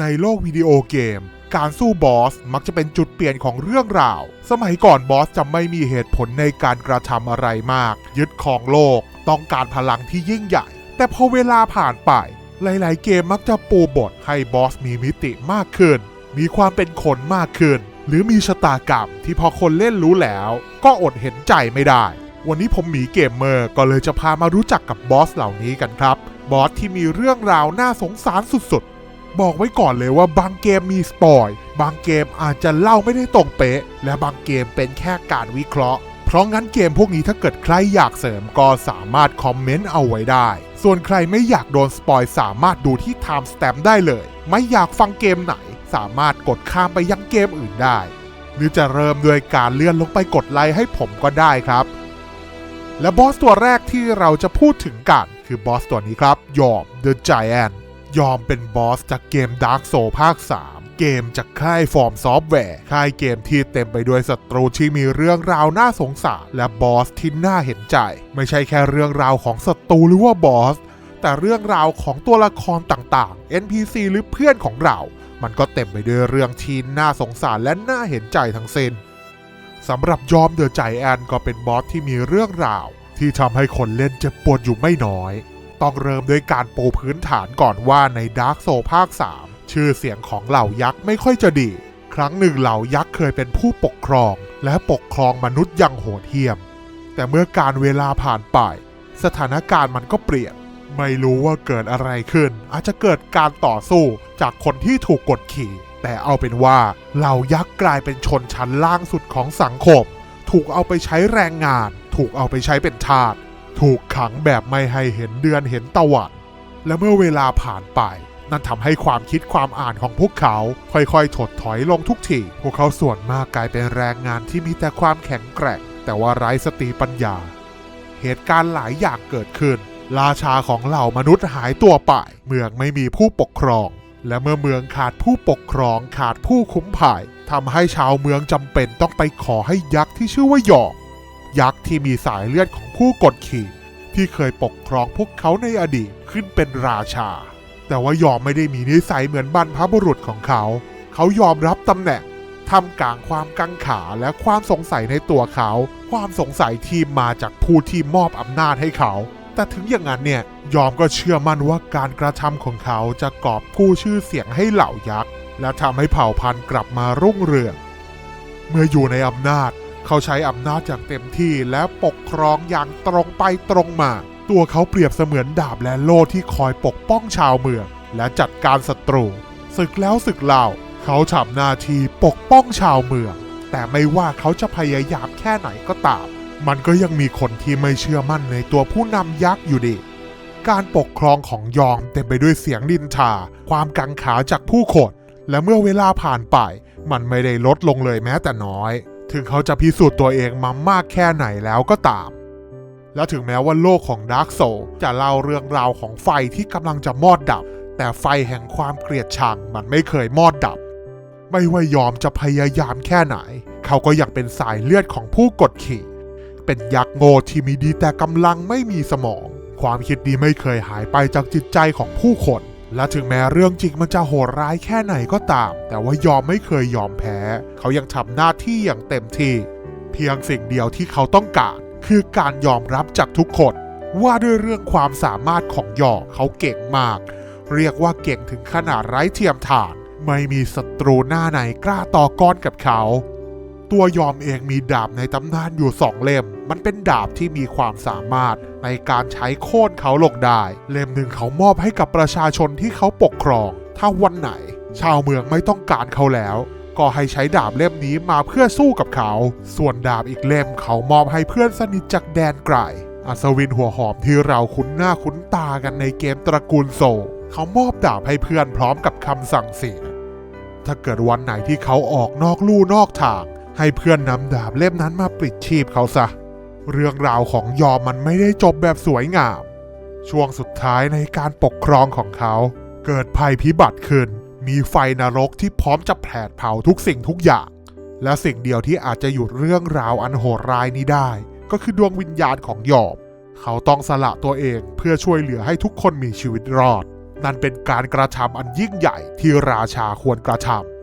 ในโลกวิดีโอเกม การสู้บอสมักจะเป็นจุดเปลี่ยนของเรื่องราว สมัยก่อนบอสจะไม่มีเหตุผลในการกระทำอะไรมาก ยึดครองโลก ต้องการพลังที่ยิ่งใหญ่ แต่พอเวลาผ่านไป หลาย ๆ เกมมักจะปูบทให้บอสมีมิติมากขึ้น มีความเป็นคนมากขึ้น หรือมีชะตากรรมที่พอคนเล่นรู้แล้ว ก็อดเห็นใจไม่ได้ วันนี้ผมหมีเกมเมอร์ก็เลยจะพามารู้จักกับบอสเหล่านี้กันครับ บอสที่มีเรื่องราวน่าสงสารสุด ๆ บอกไว้ก่อนเลยว่าบางเกมมีสปอย บางเกมอาจจะเล่าไม่ได้ตรงเป๊ะ และบางเกมเป็นแค่การวิเคราะห์ เพราะงั้นเกมพวกนี้ถ้าเกิดใครอยากเสริมก็สามารถคอมเมนต์เอาไว้ได้ ส่วนใครไม่อยากโดนสปอยสามารถดูที่ Time Stamp ได้เลย ไม่อยากฟังเกมไหน สามารถกดข้ามไปยังเกมอื่นได้ หรือจะเริ่มด้วยการเลื่อนลงไปกดไลค์ให้ผมก็ได้ครับ และบอสตัวแรกที่เราจะพูดถึงกันคือบอสตัวนี้ครับยอม The Giant ยอมเป็นบอสจากเกม Dark Souls ภาค 3 เกมจากค่ายฟอร์มซอฟต์แวร์ค่ายเกมที่เต็มไปด้วยศัตรูที่มีเรื่องราวน่าสงสารและบอสที่น่าเห็นใจ ไม่ใช่แค่เรื่องราวของศัตรูหรือว่าบอส แต่เรื่องราวของตัวละครต่างๆ NPC หรือเพื่อนของเรา มันก็เต็มไปด้วยเรื่องที่น่าสงสารและน่าเห็นใจทั้งสิ้นสำหรับยอมเดอะใจแอนก็เป็นบอสที่มีเรื่องราว ที่ทำให้คนเล่นเจ็บปวดอยู่ไม่น้อย ต้องเริ่มด้วยการปูพื้นฐานก่อนว่าในดาร์กโซภาค 3 ชื่อเสียงของเหล่ายักษ์ไม่ค่อยจะดี ครั้งหนึ่งเหล่ายักษ์เคยเป็นผู้ปกครอง และปกครองมนุษย์อย่างโหดเหี้ยม แต่เมื่อการเวลาผ่านไป สถานการณ์มันก็เปลี่ยน ไม่รู้ว่าเกิดอะไรขึ้น อาจจะเกิดการต่อสู้จากคนที่ถูกกดขี่ แต่เอาเป็นว่าเหล่ายักษ์กลายเป็นชนชั้นล่างสุดของสังคม ถูกเอาไปใช้แรงงาน ถูกเอาไปใช้เป็นทาส ถูกขังแบบไม่ให้เห็นเดือนเห็นตะวันและเมื่อเวลาผ่านไป นั่นทำให้ความคิดความอ่านของพวกเขา ค่อยๆ ถดถอยลงทุกทีพวกเขาส่วนมากกลายเป็นแรงงานที่มีแต่ความแข็งแกร่ง แต่ว่าไร้สติปัญญา เหตุการณ์หลายอย่างเกิดขึ้น ราชาของเหล่ามนุษย์หายตัวไป เมืองไม่มีผู้ปกครอง และเมื่อเมืองขาดผู้ปกครองขาดผู้คุ้มภัยทำให้ชาวเมืองจำเป็นต้องไปขอให้ยักษ์ที่ชื่อว่าหยอก ยักษ์ที่มีสายเลือดของผู้กดขี่ ที่เคยปกครองพวกเขาในอดีตขึ้นเป็นราชา แต่ว่ายอมไม่ได้มีนิสัยเหมือนบรรพบุรุษของเขา เขายอมรับตำแหน่งทำกลางความกังขาและความสงสัยในตัวเขา ความสงสัยที่มาจากผู้ที่มอบอำนาจให้เขา แต่ถึงอย่างนั้นเนี่ยยอมก็เชื่อมั่นว่าการกระทำของเขาจะกอบกู้ชื่อเสียงให้เหล่ายักษ์และทำให้เผ่าพันธุ์กลับมารุ่งเรือง เมื่ออยู่ในอำนาจ เขาใช้อำนาจอย่างเต็มที่และปกครองอย่างตรงไปตรงมา ตัวเขาเปรียบเสมือนดาบและโล่ที่คอยปกป้องชาวเมือง และจัดการศัตรูศึกแล้วศึกเล่าเขาทำหน้าที่ปกป้องชาวเมือง แต่ไม่ว่าเขาจะพยายามแค่ไหนก็ตาม มันก็ยังมีคนที่ไม่เชื่อมั่นในตัวผู้นำยักษ์อยู่ดี การปกครองของยองเต็มไปด้วยเสียงดินทา ความกังขาจากผู้คนและเมื่อเวลาผ่านไป มันไม่ได้ลดลงเลยแม้แต่น้อย ถึงเขาจะพิสูจน์ตัวเองมามากแค่ไหนแล้วก็ตาม และถึงแม้ว่าโลกของดาร์กโซจะเล่าเรื่องราวของไฟที่กำลังจะมอดดับ แต่ไฟแห่งความเกลียดชังมันไม่เคยมอดดับ ไม่ว่ายอมจะพยายามแค่ไหน เขาก็ยังเป็นสายเลือดของผู้กดขี่ เป็นยักษ์โง่ที่มีดีแต่กำลังไม่มีสมอง ความคิดนี้ไม่เคยหายไปจากจิตใจของผู้คน และถึงแม้เรื่องจริงมันจะโหดร้ายแค่ไหนก็ตาม แต่ว่ายอมไม่เคยยอมแพ้ เขายังทำหน้าที่อย่างเต็มที่ เพียงสิ่งเดียวที่เขาต้องการ คือการยอมรับจากทุกคน ว่าด้วยเรื่องความสามารถของยอเขาเก่งมาก เรียกว่าเก่งถึงขนาดไร้เทียมทาน ไม่มีศัตรูหน้าไหนกล้าต่อกรกับเขา ตัวยอมเองมีดาบในตำนานอยู่สองเล่ม มันเป็นดาบที่มีความสามารถในการใช้โค่นเขาลงได้ เล่มหนึ่งเขามอบให้กับประชาชนที่เขาปกครอง ถ้าวันไหน ชาวเมืองไม่ต้องการเขาแล้ว ก็ให้ใช้ดาบเล่มนี้มาเพื่อสู้กับเขา ส่วนดาบอีกเล่มเขามอบให้เพื่อนสนิทจากแดนไกล อัศวินหัวหอมที่เราคุ้นหน้าคุ้นตากันในเกมตระกูลโซ เขามอบดาบให้เพื่อนพร้อมกับคำสั่งเสียถ้าเกิดวันไหนที่เขาออกนอกลู่นอกทาง ให้เพื่อนนำดาบเล่มนั้นมาปลิดชีพเขาซะ เรื่องราวของยอมมันไม่ได้จบแบบสวยงาม ช่วงสุดท้ายในการปกครองของเขา เกิดภัยพิบัติขึ้น มีไฟนรกที่พร้อมจะแผดเผาทุกสิ่งทุกอย่าง และสิ่งเดียวที่อาจจะหยุดเรื่องราวอันโหดร้ายนี้ได้ ก็คือดวงวิญญาณของยอม เขาต้องสละตัวเองเพื่อช่วยเหลือให้ทุกคนมีชีวิตรอด นั่นเป็นการกระทำอันยิ่งใหญ่ที่ราชาควรกระทำ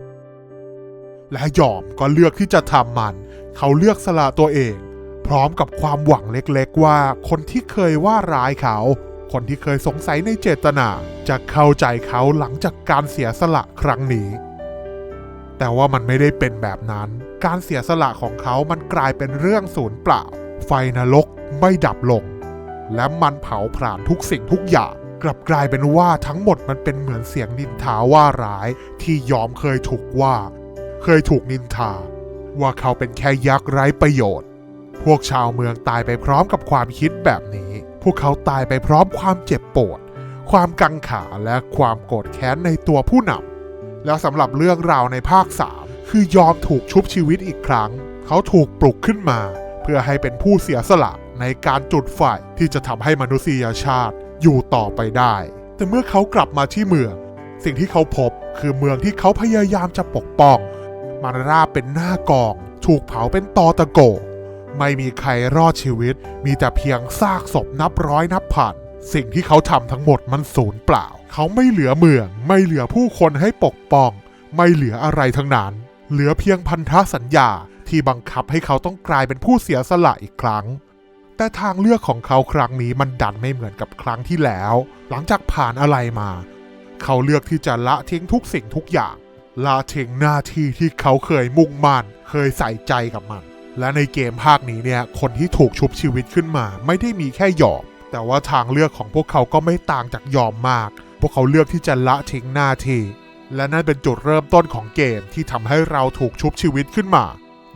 และยอมก็เลือกที่จะทำมัน เขาเลือกสละตัวเอง พร้อมกับความหวังเล็กๆว่า คนที่เคยว่าร้ายเขา คนที่เคยสงสัยในเจตนา จะเข้าใจเขาหลังจากการเสียสละครั้งนี้ แต่ว่ามันไม่ได้เป็นแบบนั้น การเสียสละของเขามันกลายเป็นเรื่องศูนย์เปล่า ไฟนรกไม่ดับลง และมันเผาผลาญทุกสิ่งทุกอย่างกลับกลายเป็นว่าทั้งหมดมันเป็นเหมือนเสียงนินทาว่าร้ายที่ยอมเคยถูกว่า เคยถูกนินทา ว่าเขาเป็นแค่ยักษ์ไร้ประโยชน์ พวกชาวเมืองตายไปพร้อมกับความคิดแบบนี้ พวกเขาตายไปพร้อมความเจ็บปวด ความกังขาและความโกรธแค้นในตัวผู้นำแล้วสำหรับเรื่องราวในภาค 3 คือยอมถูกชุบชีวิตอีกครั้ง เขาถูกปลุกขึ้นมา เพื่อให้เป็นผู้เสียสละในการจุดไฟที่จะทำให้มนุษยชาติอยู่ต่อไปได้ แต่เมื่อเขากลับมาที่เมือง สิ่งที่เขาพบคือเมืองที่เขาพยายามจะปกป้อง มันราบเป็นหน้ากอง ถูกเผาเป็นตอตะโก ไม่มีใครรอดชีวิต มีแต่เพียงซากศพนับร้อยนับพันสิ่งที่เขาทำทั้งหมดมันสูญเปล่า เขาไม่เหลือเมือง ไม่เหลือผู้คนให้ปกป้อง ไม่เหลืออะไรทั้งนั้น เหลือเพียงพันธสัญญาที่บังคับให้เขาต้องกลายเป็นผู้เสียสละอีกครั้ง แต่ทางเลือกของเขาครั้งนี้มันดันไม่เหมือนกับครั้งที่แล้ว หลังจากผ่านอะไรมา เขาเลือกที่จะละทิ้งทุกสิ่งทุกอย่าง ละทิ้งหน้าที่ที่เขาเคยมุ่งมั่นเคยใส่ใจกับมัน และในเกมภาคนี้เนี่ย คนที่ถูกชุบชีวิตขึ้นมา ไม่ได้มีแค่หยอมแต่ว่าทางเลือกของพวกเขาก็ไม่ต่างจากยอมมาก พวกเขาเลือกที่จะละทิ้งหน้าที่ และนั่นเป็นจุดเริ่มต้นของเกมที่ทำให้เราถูกชุบชีวิตขึ้นมา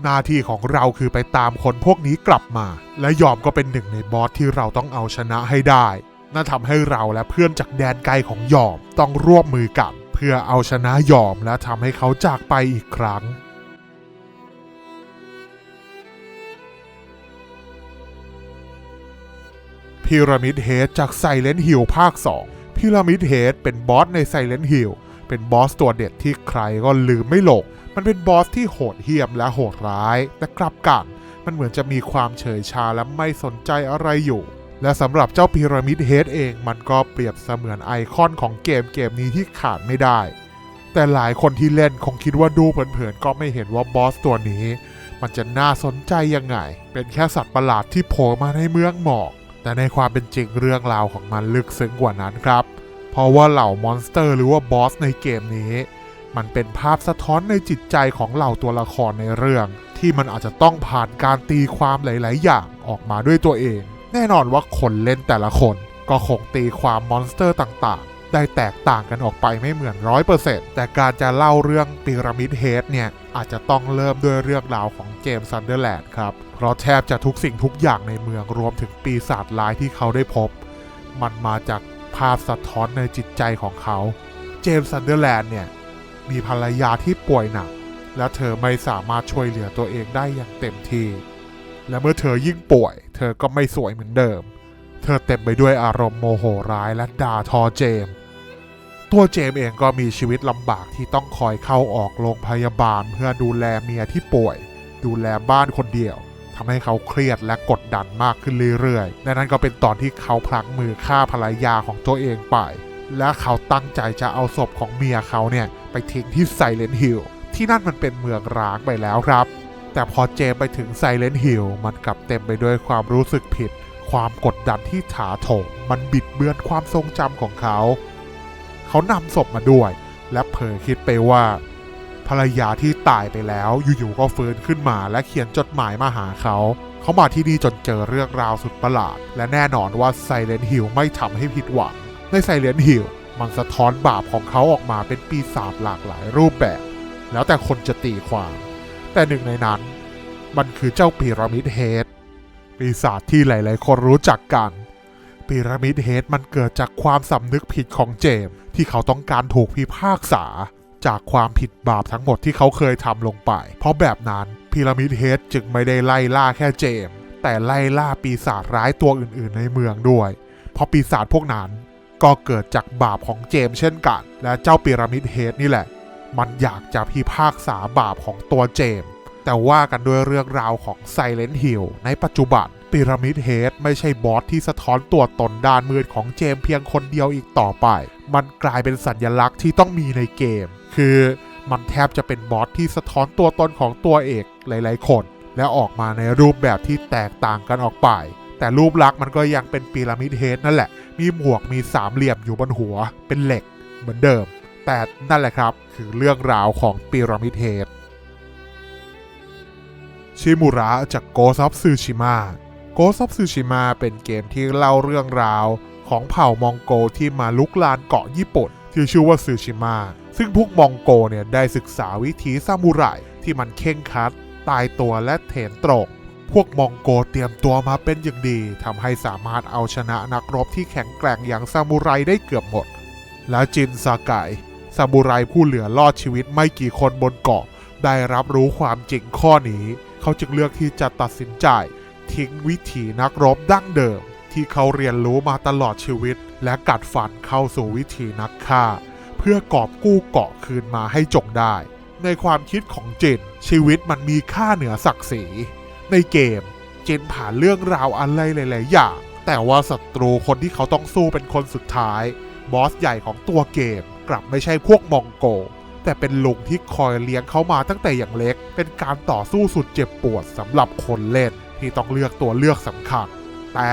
หน้าที่ของเราคือไปตามคนพวกนี้กลับมา และยอมก็เป็นหนึ่งในบอสที่เราต้องเอาชนะให้ได้นั่นทำให้เราและเพื่อนจากแดนไกลของยอมต้องร่วมมือกัน พื่อเอาชนะยอมและทำให้เขาจากไปอีกครั้ง พีระมิดเฮดจากไซเลนฮิลภาค 2 พีระมิดเฮดเป็นบอสในไซเลนฮิลเป็นบอสตัวเด็ดที่ใครก็ลืมไม่ลง มันเป็นบอสที่โหดเหี้ยมและโหดร้าย แต่กลับกัน มันเหมือนจะมีความเฉยชาและไม่สนใจอะไรอยู่ และสำหรับเจ้าพีระมิดเฮดเองมันก็เปรียบเสมือนไอคอนของเกมเกมนี้ที่ขาดไม่ได้ แต่หลายคนที่เล่นคงคิดว่าดูเผินๆก็ไม่เห็นว่าบอสตัวนี้ มันจะน่าสนใจยังไง เป็นแค่สัตว์ประหลาดที่โผล่มาในเมืองหมอก แต่ในความเป็นจริงเรื่องราวของมันลึกซึ้งกว่านั้นครับ เพราะว่าเหล่ามอนสเตอร์หรือว่าบอสในเกมนี้ มันเป็นภาพสะท้อนในจิตใจของเหล่าตัวละครในเรื่อง ที่มันอาจจะต้องผ่านการตีความหลาย ๆ อย่างออกมาด้วยตัวเอง แน่นอนว่าคนเล่นแต่ละคนก็คงตีความมอนสเตอร์ต่างๆ ได้แตกต่างกันออกไปไม่เหมือนร้อยเปอร์เซ็นต์แต่การจะเล่าเรื่องพีระมิดเฮดเนี่ย อาจจะต้องเริ่มด้วยเรื่องราวของเจมส์ซันเดอร์แลนด์ครับ เพราะแทบจะทุกสิ่งทุกอย่างในเมืองรวมถึงปีศาจร้ายที่เขาได้พบ มันมาจากภาพสะท้อนในจิตใจของเขา เจมส์ซันเดอร์แลนด์เนี่ยมีภรรยาที่ป่วยหนัก และเธอไม่สามารถช่วยเหลือตัวเองได้อย่างเต็มที่ และเมื่อเธอยิ่งป่วย เธอก็ไม่สวยเหมือนเดิม เธอเต็มไปด้วยอารมณ์โมโหร้ายและด่าทอเจม ตัวเจมเองก็มีชีวิตลำบากที่ต้องคอยเข้าออกโรงพยาบาลเพื่อดูแลเมียที่ป่วย ดูแลบ้านคนเดียวทำให้เขาเครียดและกดดันมากขึ้นเรื่อยๆและนั่นก็เป็นตอนที่เขาพลั้งมือฆ่าภรรยาของตัวเองไป และเขาตั้งใจจะเอาศพของเมียเขาเนี่ยไปทิ้งที่ไซเลนฮิลที่นั่นมันเป็นเมืองร้างไปแล้วครับ แต่พอเจมไปถึงไซเลนฮิลมันกลับเต็มไปด้วยความรู้สึกผิด ความกดดันที่ถาโถมมันบิดเบือนความทรงจำของเขา เขานำศพมาด้วย และเผลอคิดไปว่า ภรรยาที่ตายไปแล้วอยู่ๆก็ฟื้นขึ้นมาและเขียนจดหมายมาหาเขาเขามาที่นี่จนเจอเรื่องราวสุดประหลาด และแน่นอนว่าไซเลนฮิลไม่ทำให้ผิดหวัง ในไซเลนฮิลมันสะท้อนบาปของเขาออกมาเป็นปีศาจหลากหลายรูปแบบ แล้วแต่คนจะตีความ แต่หนึ่งในนั้น มันคือเจ้าพีระมิดเฮดปีศาจที่หลาย ๆ คนรู้จักกันพีระมิดเฮดมันเกิดจากความสำนึกผิดของเจม ที่เขาต้องการถูกพิพากษา จากความผิดบาปทั้งหมดที่เขาเคยทำลงไป เพราะแบบนั้นพีระมิดเฮดจึงไม่ได้ไล่ล่าแค่เจม แต่ไล่ล่าปีศาจร้ายตัวอื่น ๆ ในเมืองด้วย เพราะปีศาจพวกนั้นก็เกิดจากบาปของเจมเช่นกัน และเจ้าพีระมิดเฮดนี่แหละ มันอยากจะพิพากษาบาปของตัวเจมส์แต่ว่ากันด้วยเรื่องราวของไซเลนฮิลในปัจจุบันพีระมิดเฮดไม่ใช่บอสที่สะท้อนตัวตนด้านมืดของเจมส์เพียงคนเดียวอีกต่อไป มันกลายเป็นสัญลักษณ์ที่ต้องมีในเกม คือมันแทบจะเป็นบอสที่สะท้อนตัวตนของตัวเอกหลาย ๆ คน และออกมาในรูปแบบที่แตกต่างกันออกไป แต่รูปลักษณ์มันก็ยังเป็นพีระมิดเฮดนั่นแหละ มีหมวกมีสามเหลี่ยมอยู่บนหัว เป็นเหล็กเหมือนเดิม แต่นั่นแหละครับคือเรื่องราวของพีระมิดเฮดชิมูระจาก Ghost of Tsushima Ghost of Tsushima เป็นเกมที่เล่าเรื่องราวของเผ่ามองโกที่มาลุกลานเกาะญี่ปุ่น ที่ชื่อว่าซูชิมาซึ่งพวกมองโกเนี่ยได้ศึกษาวิถีซามูไรที่มันเข่งคัด ตายตัวและเถนตรง พวกมองโกเตรียมตัวมาเป็นอย่างดีทำให้สามารถเอาชนะนักรบที่แข็งแกร่งอย่างซามูไรได้เกือบหมด และจินซากาย ซามูไรผู้เหลือรอดชีวิตไม่กี่คนบนเกาะ ได้รับรู้ความจริงข้อนี้ เขาจึงเลือกที่จะตัดสินใจ ทิ้งวิถีนักรบดั้งเดิม ที่เขาเรียนรู้มาตลอดชีวิต และกัดฟันเข้าสู่วิถีนักฆ่า เพื่อกอบกู้เกาะคืนมาให้จงได้ ในความคิดของจินชีวิตมันมีค่าเหนือศักดิ์ศรีในเกมจินผ่านเรื่องราวอะไรหลาย ๆ อย่าง แต่ว่าศัตรูคนที่เขาต้องสู้เป็นคนสุดท้าย บอสใหญ่ของตัวเกม กลับไม่ใช่พวกมองโก แต่เป็นลุงที่คอยเลี้ยงเขามาตั้งแต่อย่างเล็ก เป็นการต่อสู้สุดเจ็บปวดสำหรับคนเล่นที่ต้องเลือกตัวเลือกสำคัญ แต่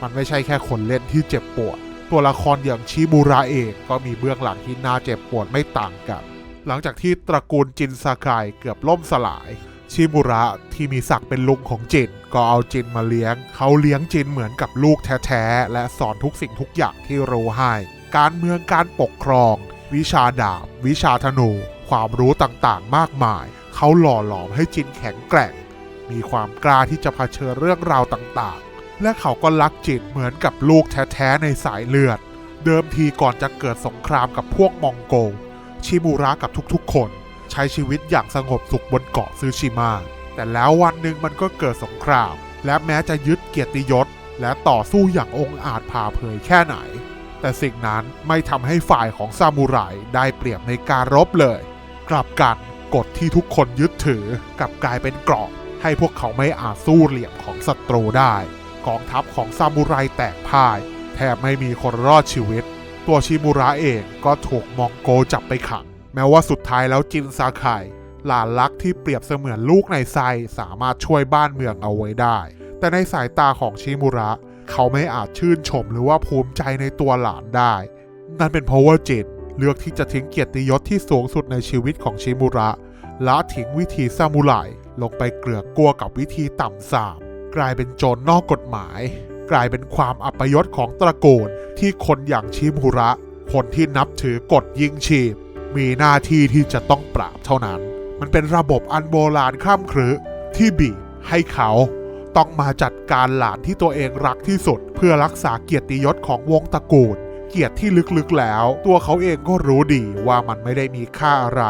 มันไม่ใช่แค่คนเล่นที่เจ็บปวด ตัวละครอย่างชิมูระเองก็มีเบื้องหลังที่น่าเจ็บปวดไม่ต่างกัน หลังจากที่ตระกูลจินซากายเกือบล่มสลาย ชิมูระที่มีศักดิ์เป็นลุงของจินก็เอาจินมาเลี้ยง เขาเลี้ยงจินเหมือนกับลูกแท้ๆและสอนทุกสิ่งทุกอย่างที่รู้ให้ การเมืองการปกครอง วิชาดาบ วิชาธนู ความรู้ต่างๆ มากมาย เขาหล่อหลอมให้จินแข็งแกร่ง มีความกล้าที่จะเผชิญเรื่องราวต่างๆ และเขาก็รักจินเหมือนกับลูกแท้ๆในสายเลือด เดิมทีก่อนจะเกิดสงครามกับพวกมองโกชิมูระกับทุกๆ คน ใช้ชีวิตอย่างสงบสุขบนเกาะซูชิมาแต่แล้ววันหนึ่งมันก็เกิดสงคราม และแม้จะยึดเกียรติยศ และต่อสู้อย่างองอาจผ่าเผยแค่ไหน แต่สิ่งนั้นไม่ทำให้ฝ่ายของซามูไรได้เปรียบในการรบเลย กลับกันกฎที่ทุกคนยึดถือกลับกลายเป็นกรอบให้พวกเขาไม่อาจสู้เหลี่ยมของศัตรูได้ กองทัพของซามูไรแตกพ่าย แทบไม่มีคนรอดชีวิต ตัวชิมูระเองก็ถูกมองโกจับไปขัง แม้ว่าสุดท้ายแล้วจินซาไคหลานรักที่เปรียบเสมือนลูกในไซสามารถช่วยบ้านเมืองเอาไว้ได้ แต่ในสายตาของชิมูระ เขาไม่อาจชื่นชมหรือว่าภูมิใจในตัวหลานได้ นั่นเป็นเพราะว่าจินเลือกที่จะทิ้งเกียรติยศที่สูงสุดในชีวิตของชิมูระละทิ้งวิธีซามูไรลงไปเกลือกกลัวกับวิธีต่ำสามกลายเป็นโจรนอกกฎหมาย กลายเป็นความอัปยศของตระกูลที่คนอย่างชิมูระ คนที่นับถือกฎยิงชีพ มีหน้าที่ที่จะต้องปราบเท่านั้น มันเป็นระบบอันโบราณข้ามครึที่บีบให้เขา ต้องมาจัดการหลานที่ตัวเองรักที่สุด เพื่อรักษาเกียรติยศของวงตระกูล เกียรติที่ลึกๆแล้ว ตัวเขาเองก็รู้ดีว่ามันไม่ได้มีค่าอะไร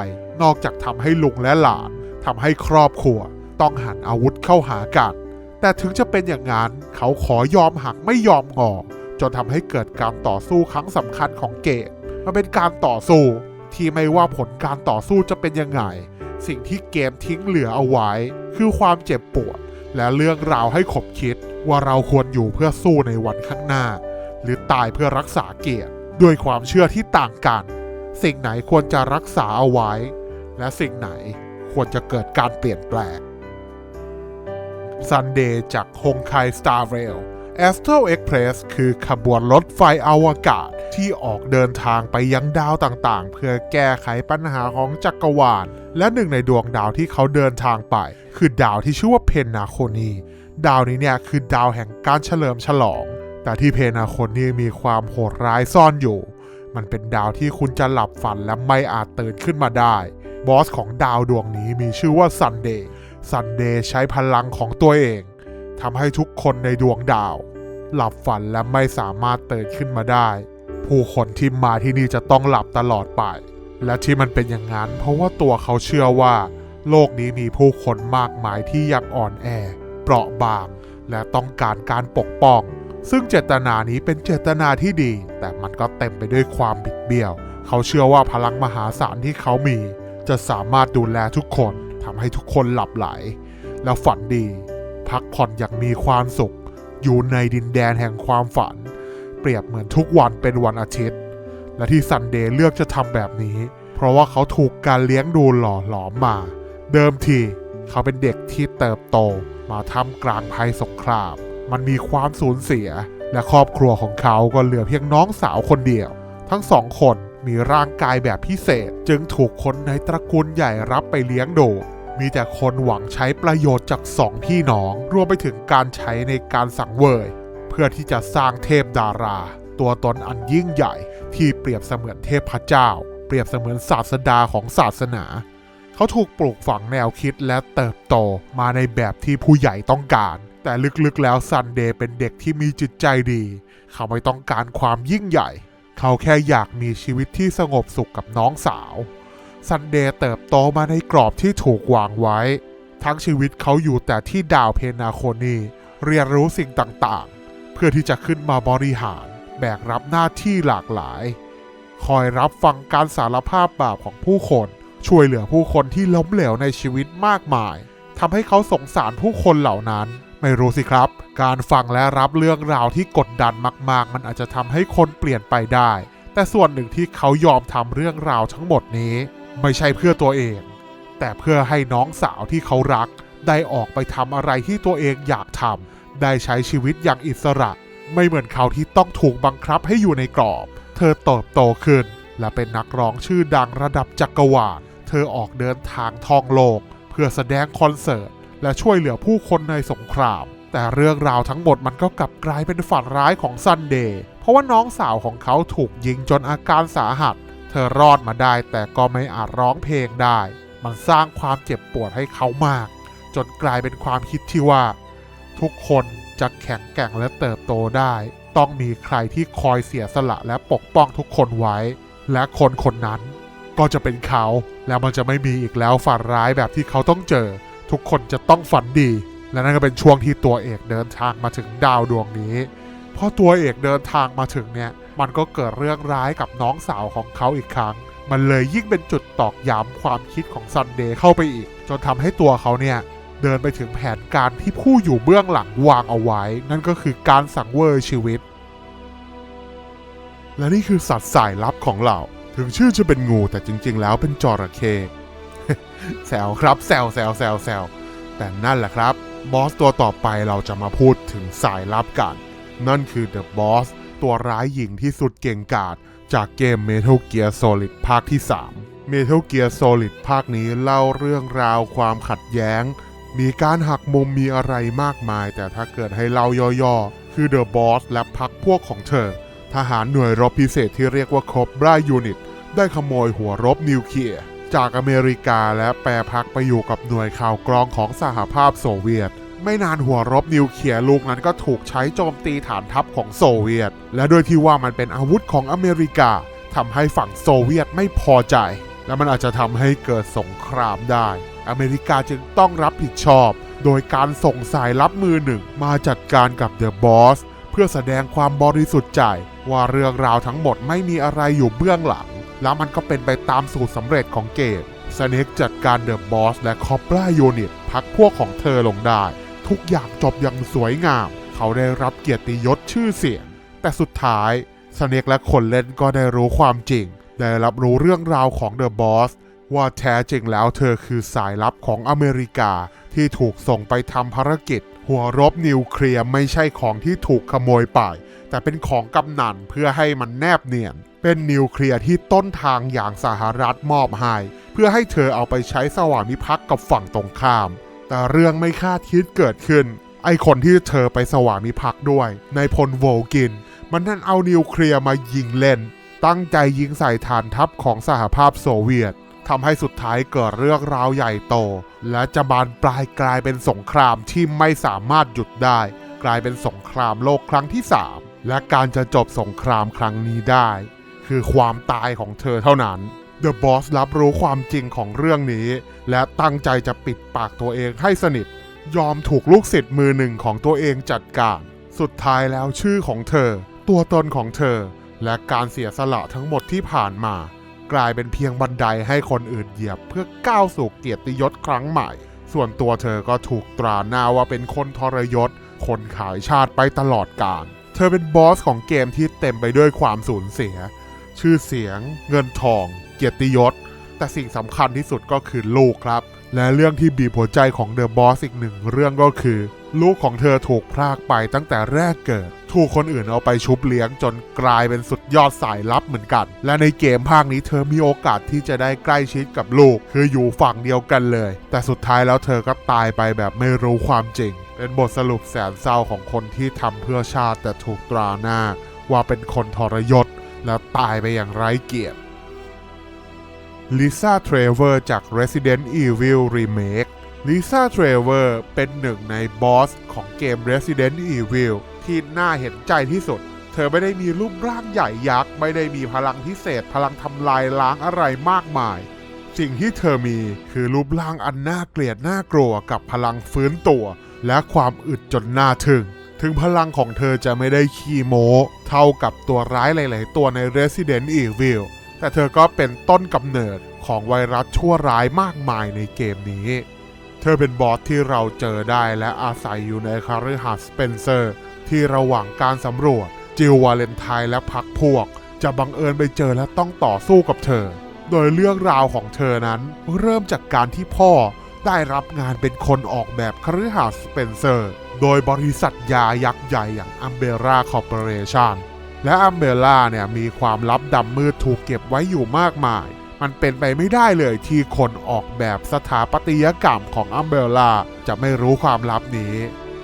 นอกจากทำให้ลุงและหลานทำให้ครอบครัว ต้องหันอาวุธเข้าหากัน แต่ถึงจะเป็นอย่างนั้น เขาขอยอมหักไม่ยอมงอจนทำให้เกิดการต่อสู้ครั้งสำคัญของเกมมันเป็นการต่อสู้ที่ไม่ว่าผลการต่อสู้จะเป็นยังไง สิ่งที่เกมทิ้งเหลือเอาไว้ คือความเจ็บปวด และเรื่องราวให้ขบคิดว่าเราควรอยู่เพื่อสู้ในวันข้างหน้า หรือตายเพื่อรักษาเกียรติด้วยความเชื่อที่ต่างกัน สิ่งไหนควรจะรักษาเอาไว้ และสิ่งไหนควรจะเกิดการเปลี่ยนแปลง Sunday จากฮงไค Star Rail Astral Express คือขบวนรถไฟอวกาศ ที่ออกเดินทางไปยังดาวต่างๆ เพื่อแก้ไขปัญหาของจักรวาล และหนึ่งในดวงดาวที่เขาเดินทางไป คือดาวที่ชื่อว่าเพนนาโคนีดาวนี้เนี่ยคือดาวแห่งการเฉลิมฉลอง แต่ที่เพนาโคนีมีความโหดร้ายซ่อนอยู่ มันเป็นดาวที่คุณจะหลับฝันและไม่อาจตื่นขึ้นมาได้ บอสของดาวดวงนี้มีชื่อว่าซันเดย์ซันเดย์ใช้พลังของตัวเองทำให้ทุกคนในดวงดาว หลับฝันและไม่สามารถตื่นขึ้นมาได้ ผู้คนที่มาที่นี่จะต้องหลับตลอดไป และที่มันเป็นอย่างนั้น เพราะว่าตัวเขาเชื่อว่า โลกนี้มีผู้คนมากมายที่ยังอ่อนแอ เปราะบาง และต้องการการปกป้อง ซึ่งเจตนานี้เป็นเจตนาที่ดี แต่มันก็เต็มไปด้วยความบิดเบี้ยว เขาเชื่อว่าพลังมหาศาลที่เขามี จะสามารถดูแลทุกคนทำให้ทุกคนหลับไหล และฝันดี พักผ่อนอย่างมีความสุข อยู่ในดินแดนแห่งความฝัน เปรียบเหมือนทุกวันเป็นวันอาทิตย์ และที่ซันเดย์เลือกจะทำแบบนี้ เพราะว่าเขาถูกการเลี้ยงดูหล่อหลอมมา เดิมที เขาเป็นเด็กที่เติบโต มาทำกลางภัยสงคราม มันมีความสูญเสีย และครอบครัวของเขาก็เหลือเพียงน้องสาวคนเดียว ทั้งสองคนมีร่างกายแบบพิเศษ จึงถูกคนในตระกูลใหญ่รับไปเลี้ยงดูมีแต่คนหวังใช้ประโยชน์จากสองพี่น้อง รวมไปถึงการใช้ในการสังเวย เพื่อที่จะสร้างเทพดารา ตัวตนอันยิ่งใหญ่ที่เปรียบเสมือนเทพพระเจ้า เปรียบเสมือนศาสดาของศาสนา เขาถูกปลูกฝังแนวคิดและเติบโตมาในแบบที่ผู้ใหญ่ต้องการ แต่ลึกๆแล้วซันเดย์เป็นเด็กที่มีจิตใจดี เขาไม่ต้องการความยิ่งใหญ่ เขาแค่อยากมีชีวิตที่สงบสุขกับน้องสาวซันเดย์เติบโตมาในกรอบที่ถูกวางไว้ ทั้งชีวิตเขาอยู่แต่ที่ดาวเพนาโคนีเรียนรู้สิ่งต่างๆ พื่อที่จะขึ้นมาบริหาร แบกรับหน้าที่หลากหลาย คอยรับฟังการสารภาพบาปของผู้คน ช่วยเหลือผู้คนที่ล้มเหลวในชีวิตมากมายทำให้เขาสงสารผู้คนเหล่านั้น ไม่รู้สิครับ การฟังและรับเรื่องราวที่กดดันมาก ๆ มันอาจจะทำให้คนเปลี่ยนไปได้ แต่ส่วนหนึ่งที่เขายอมทำเรื่องราวทั้งหมดนี้ ไม่ใช่เพื่อตัวเอง แต่เพื่อให้น้องสาวที่เขารัก ได้ออกไปทำอะไรที่ตัวเองอยากทำ ได้ใช้ชีวิตอย่างอิสระ ไม่เหมือนเขาที่ต้องถูกบังคับให้อยู่ในกรอบ เธอเติบโตขึ้น และเป็นนักร้องชื่อดังระดับจักรวาล เธอออกเดินทางท่องโลก เพื่อแสดงคอนเสิร์ต และช่วยเหลือผู้คนในสงคราม แต่เรื่องราวทั้งหมดมันก็กลับกลายเป็นฝันร้ายของซันเดย์ เพราะว่าน้องสาวของเขาถูกยิงจนอาการสาหัส เธอรอดมาได้แต่ก็ไม่อาจร้องเพลงได้ มันสร้างความเจ็บปวดให้เขามาก จนกลายเป็นความคิดที่ว่า ทุกคนจะแข็งแกร่งและเติบโตได้ ต้องมีใครที่คอยเสียสละและปกป้องทุกคนไว้ และคนคนนั้นก็จะเป็นเขา แล้วมันจะไม่มีอีกแล้วฝันร้ายแบบที่เขาต้องเจอ ทุกคนจะต้องฝันดี และนั่นก็เป็นช่วงที่ตัวเอกเดินทางมาถึงดาวดวงนี้พอตัวเอกเดินทางมาถึงเนี่ย มันก็เกิดเรื่องร้ายกับน้องสาวของเขาอีกครั้ง มันเลยยิ่งเป็นจุดตอกย้ำความคิดของซันเดย์เข้าไปอีก จนทำให้ตัวเขาเนี่ย เดินไปถึงแผนการที่ผู้อยู่เบื้องหลังวางเอาไว้ นั่นก็คือการสังเวยชีวิต และนี่คือสัตว์สายลับของเรา ถึงชื่อจะเป็นงูแต่จริง ๆ แล้วเป็นจระเข้แซวครับแซวแซวแซวแซวแต่นั่นแหละครับ บอสตัวต่อไปเราจะมาพูดถึงสายลับกัน นั่นคือ The Boss ตัวร้ายหญิงที่สุดเก่งกาจจากเกม Metal Gear Solid ภาคที่ 3 Metal Gear Solid ภาคนี้เล่าเรื่องราวความขัดแย้ง มีการหักมุมมีอะไรมากมาย แต่ถ้าเกิดให้เล่าย่อๆ คือ The Boss และพักพวกของเธอ ทหารหน่วยรบพิเศษที่เรียกว่า Cobra Unit ได้ขโมยหัวรบนิวเคลียร์จากอเมริกาและแปรพักไปอยู่กับหน่วยข่าวกรองของสหภาพโซเวียต ไม่นานหัวรบนิวเคลียร์ลูกนั้นก็ถูกใช้โจมตีฐานทัพของโซเวียต และโดยที่ว่ามันเป็นอาวุธของอเมริกาทำให้ฝั่งโซเวียตไม่พอใจ และมันอาจจะทำให้เกิดสงครามได้ อเมริกาจึงต้องรับผิดชอบ โดยการส่งสายลับมือหนึ่งมาจัดการกับเดอะบอสเพื่อแสดงความบริสุทธิ์ใจว่าเรื่องราวทั้งหมดไม่มีอะไรอยู่เบื้องหลัง แล้วมันก็เป็นไปตามสูตรสำเร็จของเกมสเน็กจัดการเดอะบอสและคอปรายูนิตพักพวกของเธอลงได้ ทุกอย่างจบอย่างสวยงาม เขาได้รับเกียรติยศชื่อเสียง แต่สุดท้ายสเน็กและคนเล่นก็ได้รู้ความจริง ได้รับรู้เรื่องราวของเดอะบอส ว่าแท้จริงแล้วเธอคือสายลับของอเมริกาที่ถูกส่งไปทำภารกิจ หัวรบนิวเคลียร์ไม่ใช่ของที่ถูกขโมยไป แต่เป็นของกำนันเพื่อให้มันแนบเนียน เป็นนิวเคลียร์ที่ต้นทางอย่างสหรัฐมอบให้ เพื่อให้เธอเอาไปใช้สวามิภักดิ์กับฝั่งตรงข้าม แต่เรื่องไม่คาดคิดเกิดขึ้น ไอคนที่เธอไปสวามิภักดิ์ด้วยในพลโวลกิน มันนั่นเอานิวเคลียร์มายิงเล่น ตั้งใจยิงใส่ฐานทัพของสหภาพโซเวียต ทำให้สุดท้ายเกิดเรื่องราวใหญ่โต และจะบานปลายกลายเป็นสงครามที่ไม่สามารถหยุดได้ กลายเป็นสงครามโลกครั้งที่ 3 และการจะจบสงครามครั้งนี้ได้ คือความตายของเธอเท่านั้น The Boss รับรู้ความจริงของเรื่องนี้ และตั้งใจจะปิดปากตัวเองให้สนิท ยอมถูกลูกศิษย์มือหนึ่งของตัวเองจัดการ สุดท้ายแล้วชื่อของเธอ ตัวตนของเธอ และการเสียสละทั้งหมดที่ผ่านมา กลายเป็นเพียงบันไดให้คนอื่นเหยียบ เพื่อก้าวสู่เกียรติยศครั้งใหม่ ส่วนตัวเธอก็ถูกตราหน้าว่าเป็นคนทรยศ คนขายชาติไปตลอดกาลเธอเป็นบอสของเกมที่เต็มไปด้วยความสูญเสีย ชื่อเสียง เงินทอง เกียรติยศ แต่สิ่งสำคัญที่สุดก็คือลูกครับ และเรื่องที่บีบหัวใจของเดอะบอสอีกหนึ่งเรื่องก็คือ ลูกของเธอถูกพรากไปตั้งแต่แรกเกิด ถูกคนอื่นเอาไปชุบเลี้ยงจนกลายเป็นสุดยอดสายลับเหมือนกัน และในเกมภาคนี้เธอมีโอกาสที่จะได้ใกล้ชิดกับลูก คืออยู่ฝั่งเดียวกันเลย แต่สุดท้ายแล้วเธอก็ตายไปแบบไม่รู้ความจริง เป็นบทสรุปแสนเศร้าของคนที่ทำเพื่อชาติแต่ถูกตราหน้า ว่าเป็นคนทรยศ และตายไปอย่างไร้เกียรติลิซ่าเทรเวอร์จาก Resident Evil Remake ลิซ่าเทรเวอร์เป็นหนึ่งในบอสของเกม Resident Evil ที่น่าเห็นใจที่สุด เธอไม่ได้มีรูปร่างใหญ่ยักษ์ ไม่ได้มีพลังพิเศษ พลังทำลายล้างอะไรมากมาย สิ่งที่เธอมีคือรูปร่างอันน่าเกลียดน่ากลัวกับพลังฟื้นตัว และความอึดจนน่าทึ่ง ถึงพลังของเธอจะไม่ได้ขี้โม้ เท่ากับตัวร้ายหลาย ๆ ตัวใน Resident Evil แต่เธอก็เป็นต้นกำเนิดของไวรัสชั่วร้ายมากมายในเกมนี้ เธอเป็นบอสที่เราเจอได้และอาศัยอยู่ในคาริฮัสสเปนเซอร์ ที่ระหว่างการสำรวจ จิลวาเลนไทน์และพักพวก จะบังเอิญไปเจอและต้องต่อสู้กับเธอ โดยเรื่องราวของเธอนั้นเริ่มจากการที่พ่อได้รับงานเป็นคนออกแบบคาริฮัสสเปนเซอร์ โดยบริษัทยายักษ์ใหญ่อย่างอัมเบราคอร์ปอเรชันและอัมเบล่าเนี่ยมีความลับดำมืดถูกเก็บไว้อยู่มากมาย มันเป็นไปไม่ได้เลยที่คนออกแบบสถาปัตยกรรมของอัมเบล่าจะไม่รู้ความลับนี้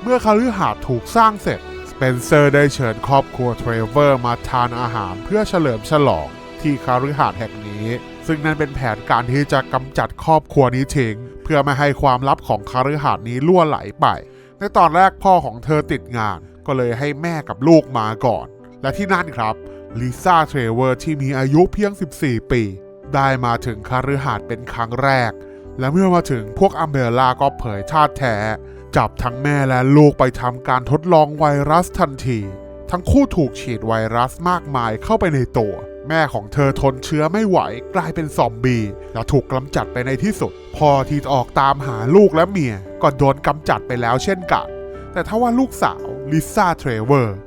เมื่อคฤหาสน์ถูกสร้างเสร็จสเปนเซอร์ได้เชิญครอบครัวเทรเวอร์มาทานอาหารเพื่อเฉลิมฉลองที่คฤหาสน์แห่งนี้ ซึ่งนั่นเป็นแผนการที่จะกำจัดครอบครัวนี้ทิ้งเพื่อไม่ให้ความลับของคฤหาสน์นี้ล่วไหลไป ในตอนแรกพ่อของเธอติดงาน ก็เลยให้แม่กับลูกมาก่อน และที่นั่นครับลิซ่าเทรเวอร์ที่มีอายุเพียง 14 ปี ได้มาถึงคาฤหาสน์เป็นครั้งแรก และเมื่อมาถึงพวกอัมเบล่าก็เผยชาติแท้จับทั้งแม่และลูกไปทำการทดลองไวรัสทันที ทั้งคู่ถูกฉีดไวรัสมากมายเข้าไปในตัว แม่ของเธอทนเชื้อไม่ไหวกลายเป็นซอมบี้และถูกกำจัดไปในที่สุด พ่อที่ออกตามหาลูกและเมียก็โดนกำจัดไปแล้วเช่นกัน แต่ถ้าว่าลูกสาวลิซ่าเทรเวอร์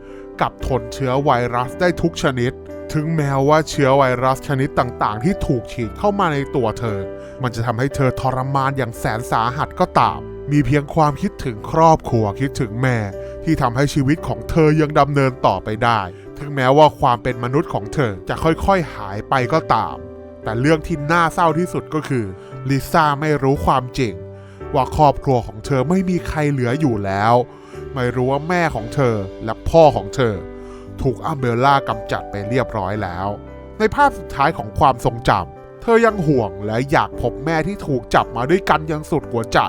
กับทนเชื้อไวรัสได้ทุกชนิด ถึงแม้ว่าเชื้อไวรัสชนิดต่างๆ ที่ถูกฉีดเข้ามาในตัวเธอ มันจะทำให้เธอทรมานอย่างแสนสาหัสก็ตาม มีเพียงความคิดถึงครอบครัวคิดถึงแม่ ที่ทำให้ชีวิตของเธอยังดำเนินต่อไปได้ ถึงแม้ว่าความเป็นมนุษย์ของเธอจะค่อยๆหายไปก็ตาม แต่เรื่องที่น่าเศร้าที่สุดก็คือลิซ่าไม่รู้ความจริง ว่าครอบครัวของเธอไม่มีใครเหลืออยู่แล้ว ไม่รู้ว่าแม่ของเธอและพ่อของเธอ ถูกอัมเบลล่ากำจัดไปเรียบร้อยแล้ว ในภาพสุดท้ายของความทรงจำเธอยังห่วงและอยากพบแม่ที่ถูกจับมาด้วยกันยังสุดหัวใจ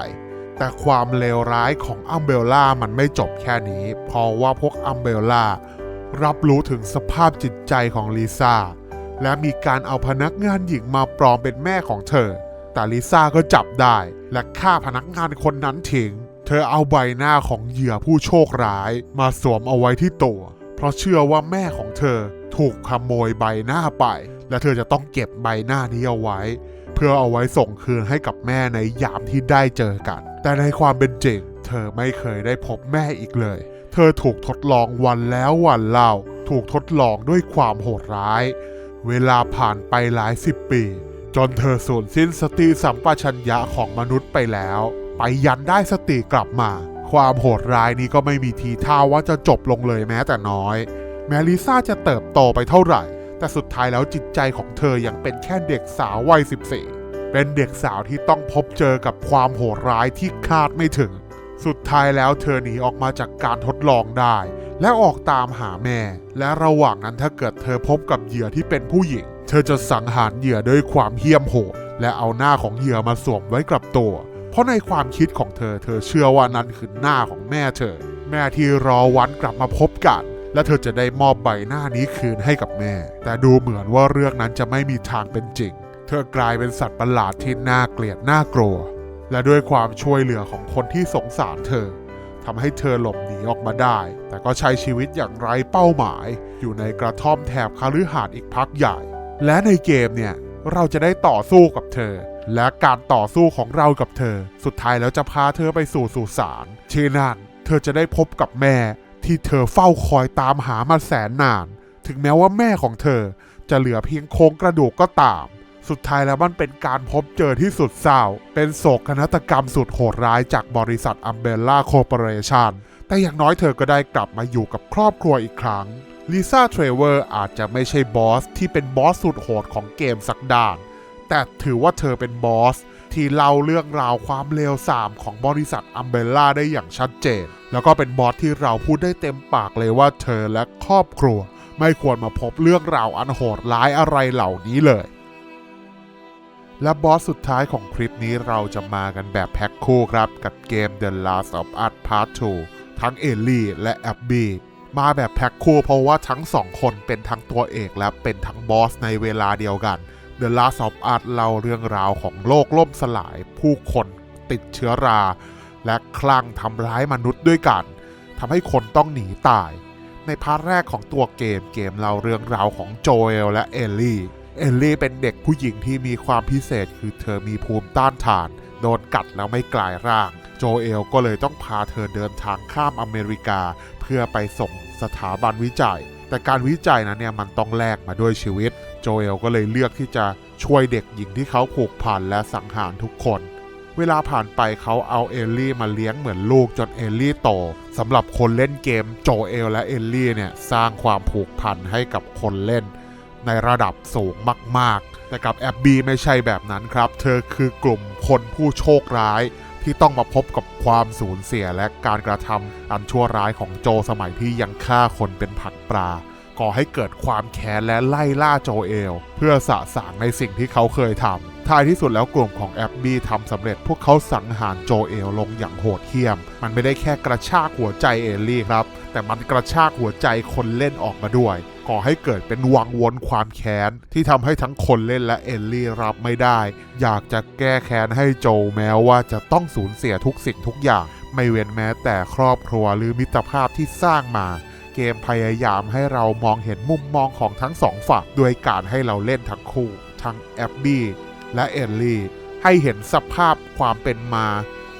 แต่ความเลวร้ายของอัมเบลล่ามันไม่จบแค่นี้ เพราะว่าพวกอัมเบลล่ารับรู้ถึงสภาพจิตใจของลิซ่าและมีการเอาพนักงานหญิงมาปลอมเป็นแม่ของเธอ แต่ลิซ่าก็จับได้ และฆ่าพนักงานคนนั้นทิ้ง เธอเอาใบหน้าของเหยื่อผู้โชคร้าย มาสวมเอาไว้ที่ตัว เพราะเชื่อว่าแม่ของเธอถูกขโมยใบหน้าไป และเธอจะต้องเก็บใบหน้านี้เอาไว้ เพื่อเอาไว้ส่งคืนให้กับแม่ในยามที่ได้เจอกัน แต่ในความเป็นจริง เธอไม่เคยได้พบแม่อีกเลย เธอถูกทดลองวันแล้ววันเล่า ถูกทดลองด้วยความโหดร้าย เวลาผ่านไปหลายสิบปี จนเธอสูญสิ้นสติสัมปชัญญะของมนุษย์ไปแล้ว ไปยันได้สติกลับมา ความโหดร้ายนี้ก็ไม่มีทีท่าว่าจะจบลงเลยแม้แต่น้อย แมลิซ่าจะเติบโตไปเท่าไหร่ แต่สุดท้ายแล้วจิตใจของเธอยังเป็นแค่เด็กสาววัย 14 เป็นเด็กสาวที่ต้องพบเจอกับความโหดร้ายที่คาดไม่ถึง สุดท้ายแล้วเธอหนีออกมาจากการทดลองได้ และออกตามหาแม่ และระหว่างนั้นถ้าเกิดเธอพบกับเหยื่อที่เป็นผู้หญิง เธอจะสังหารเหยื่อด้วยความเหี้ยมโหดและเอาหน้าของเหยื่อมาสวมไว้กับตัว เพราะในความคิดของเธอ เธอเชื่อว่านั่นคือหน้าของแม่เธอ แม่ที่รอวันกลับมาพบกัน และเธอจะได้มอบใบหน้านี้คืนให้กับแม่ แต่ดูเหมือนว่าเรื่องนั้นจะไม่มีทางเป็นจริง เธอกลายเป็นสัตว์ประหลาดที่น่าเกลียดน่ากลัว และด้วยความช่วยเหลือของคนที่สงสารเธอทำให้เธอหลบหนีออกมาได้ แต่ก็ใช้ชีวิตอย่างไร้เป้าหมาย อยู่ในกระท่อมแถบคฤหาสน์อีกพักใหญ่ และในเกมเนี่ย เราจะได้ต่อสู้กับเธอ และการต่อสู้ของเรากับเธอ สุดท้ายแล้วจะพาเธอไปสู่สุสานที่นั่นเธอจะได้พบกับแม่ที่เธอเฝ้าคอยตามหามาแสนนาน ถึงแม้ว่าแม่ของเธอจะเหลือเพียงโครงกระดูกก็ตาม สุดท้ายแล้วมันเป็นการพบเจอที่สุดเศร้า เป็นโศกนาฏกรรมสุดโหดร้ายจากบริษัทอัมเบล่าโคเปอเรชันแต่อย่างน้อยเธอก็ได้กลับมาอยู่กับครอบครัวอีกครั้ง ลิซ่าเทรเวอร์อาจจะไม่ใช่บอสที่เป็นบอสสุดโหดของเกมสักด่าน แต่ถือว่าเธอเป็นบอสที่เล่าเรื่องราวความเลวทรามของบริษัทอัมเบล่าได้อย่างชัดเจน แล้วก็เป็นบอสที่เราพูดได้เต็มปากเลยว่าเธอและครอบครัว ไม่ควรมาพบเรื่องราวอันโหดร้ายอะไรเหล่านี้เลย และบอสสุดท้ายของคลิปนี้เราจะมากันแบบแพ็คคู่ครับกับเกม The Last of Us Part 2 ทั้งเอลลี่และแอบบี้ มาแบบแพ็คคู่เพราะว่าทั้งสองคนเป็นทั้งตัวเอกและเป็นทั้งบอสในเวลาเดียวกัน The Last of Us เล่าเรื่องราวของโลกล่มสลายผู้คนติดเชื้อรา และคลั่งทำร้ายมนุษย์ด้วยกันทำให้คนต้องหนีตาย ในพาร์ทแรกของตัวเกมเกมเล่าเรื่องราวของโจเอลและเอลลี่เอลลี่เป็นเด็กผู้หญิงที่มีความพิเศษคือเธอมีภูมิต้านทาน โดนกัดแล้วไม่กลายร่าง โจเอลก็เลยต้องพาเธอเดินทางข้ามอเมริกา เพื่อไปส่งสถาบันวิจัย แต่การวิจัยนั้นเนี่ยมันต้องแลกมาด้วยชีวิต โจเอลก็เลยเลือกที่จะช่วยเด็กหญิงที่เขาผูกพันและสังหารทุกคน เวลาผ่านไปเขาเอาเอลลี่มาเลี้ยงเหมือนลูกจนเอลลี่โตสำหรับคนเล่นเกมโจเอลและเอลลี่เนี่ยสร้างความผูกพันให้กับคนเล่น ในระดับสูงมาก ๆ แต่กับแอบบี้ไม่ใช่แบบนั้นครับ เธอคือกลุ่มคนผู้โชคร้าย ที่ต้องมาพบกับความสูญเสียและการกระทำอันชั่วร้ายของโจสมัยที่ยังฆ่าคนเป็นผักปลาก่อให้เกิดความแค้นและไล่ล่าโจเอล เพื่อสะสางในสิ่งที่เขาเคยทำ ท้ายที่สุดแล้วกลุ่มของแอบบี้ทำสำเร็จพวกเขาสังหารโจเอลลงอย่างโหดเหี้ยม มันไม่ได้แค่กระชากหัวใจเอลลี่ครับ แต่มันกระชากหัวใจคนเล่นออกมาด้วยก่อให้เกิดเป็นวังวนความแค้น ที่ทำให้ทั้งคนเล่นและเอลลี่รับไม่ได้ อยากจะแก้แค้นให้โจแม้ว่าจะต้องสูญเสียทุกสิ่งทุกอย่าง ไม่เว้นแม้แต่ครอบครัวหรือมิตรภาพที่สร้างมาเกมพยายามให้เรามองเห็นมุมมองของทั้งสองฝั่งโดยการให้เราเล่นทั้งคู่ ทั้งแอบบี้ และเอลลี่ให้เห็นสภาพความเป็นมา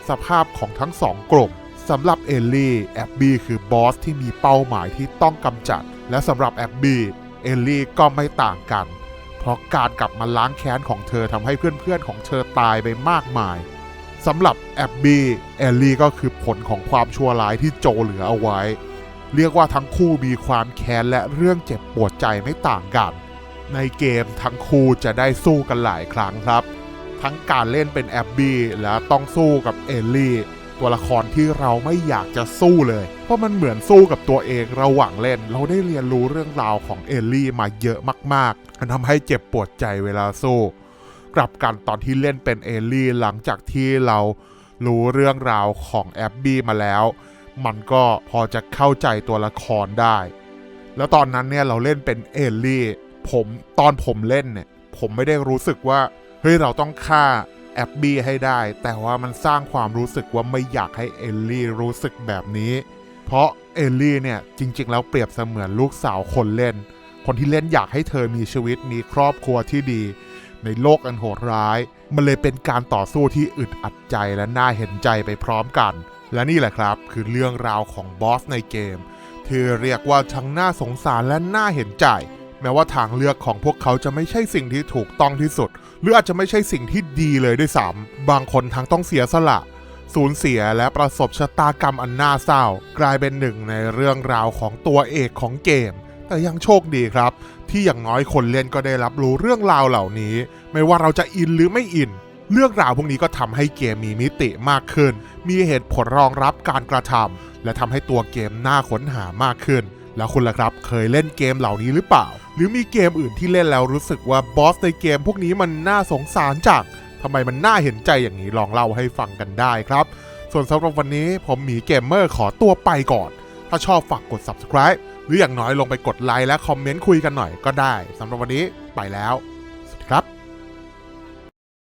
สภาพของทั้งสองกลุ่มสำหรับเอลลี่แอบบี้คือบอสที่มีเป้าหมายที่ต้องกำจัด และสำหรับแอบบี้เอลลี่ก็ไม่ต่างกัน เพราะการกลับมาล้างแค้นของเธอทำให้เพื่อนๆของเธอตายไปมากมายสำหรับแอบบี้เอลลี่ก็คือผลของความชั่วร้ายที่โจเหลือเอาไว้ เรียกว่าทั้งคู่มีความแค้นและเรื่องเจ็บปวดใจไม่ต่างกัน ในเกมทั้งคู่จะได้สู้กันหลายครั้งครับ ทั้งการเล่นเป็นแอบบี้และต้องสู้กับเอลลี่ ตัวละครที่เราไม่อยากจะสู้เลย เพราะมันเหมือนสู้กับตัวเองระหว่างเล่น เราได้เรียนรู้เรื่องราวของเอลลี่มาเยอะมากๆมันทำให้เจ็บปวดใจเวลาสู้ กลับกันตอนที่เล่นเป็นเอลลี่หลังจากที่เรารู้เรื่องราวของแอบบี้มาแล้ว มันก็พอจะเข้าใจตัวละครได้ แล้วตอนนั้นเนี่ยเราเล่นเป็นเอลลี่ ผมตอนผมเล่นเนี่ย ผมไม่ได้รู้สึกว่า เฮ้ย เราต้องฆ่าแอบบี้ให้ได้ แต่ว่ามันสร้างความรู้สึกว่าไม่อยากให้เอลลี่รู้สึกแบบนี้ เพราะเอลลี่เนี่ยจริง ๆ แล้วเปรียบเสมือนลูกสาวคนเล่น คนที่เล่นอยากให้เธอมีชีวิตมีครอบครัวที่ดี ในโลกอันโหดร้าย มันเลยเป็นการต่อสู้ที่อึดอัดใจและน่าเห็นใจไปพร้อมกัน และนี่แหละครับ คือเรื่องราวของบอสในเกมที่เรียกว่าทั้งน่าสงสารและน่าเห็นใจ แม้ว่าทางเลือกของพวกเขาจะไม่ใช่สิ่งที่ถูกต้องที่สุด หรืออาจจะไม่ใช่สิ่งที่ดีเลยด้วยซ้ำบางคนทั้งต้องเสียสละสูญเสียและประสบชะตากรรมอันน่าเศร้า กลายเป็นหนึ่งในเรื่องราวของตัวเอกของเกม แต่ยังโชคดีครับ ที่อย่างน้อยคนเล่นก็ได้รับรู้เรื่องราวเหล่านี้ ไม่ว่าเราจะอินหรือไม่อิน เรื่องราวพวกนี้ก็ทำให้เกมมีมิติมากขึ้น มีเหตุผลรองรับการกระทำและทำให้ตัวเกมน่าค้นหามากขึ้น แล้วคุณล่ะครับเคยเล่นเกมเหล่านี้หรือเปล่า หรือมีเกมอื่นที่เล่นแล้วรู้สึกว่าบอสในเกมพวกนี้มันน่าสงสารจังทำไมมันน่าเห็นใจอย่างนี้ลองเล่าให้ฟังกันได้ครับ ส่วนสำหรับวันนี้ผมหมีเกมเมอร์ขอตัวไปก่อน ถ้าชอบฝากกด subscribe หรืออย่างน้อยลงไปกดไลค์และคอมเมนต์คุยกันหน่อยก็ได้สำหรับวันนี้ไปแล้ว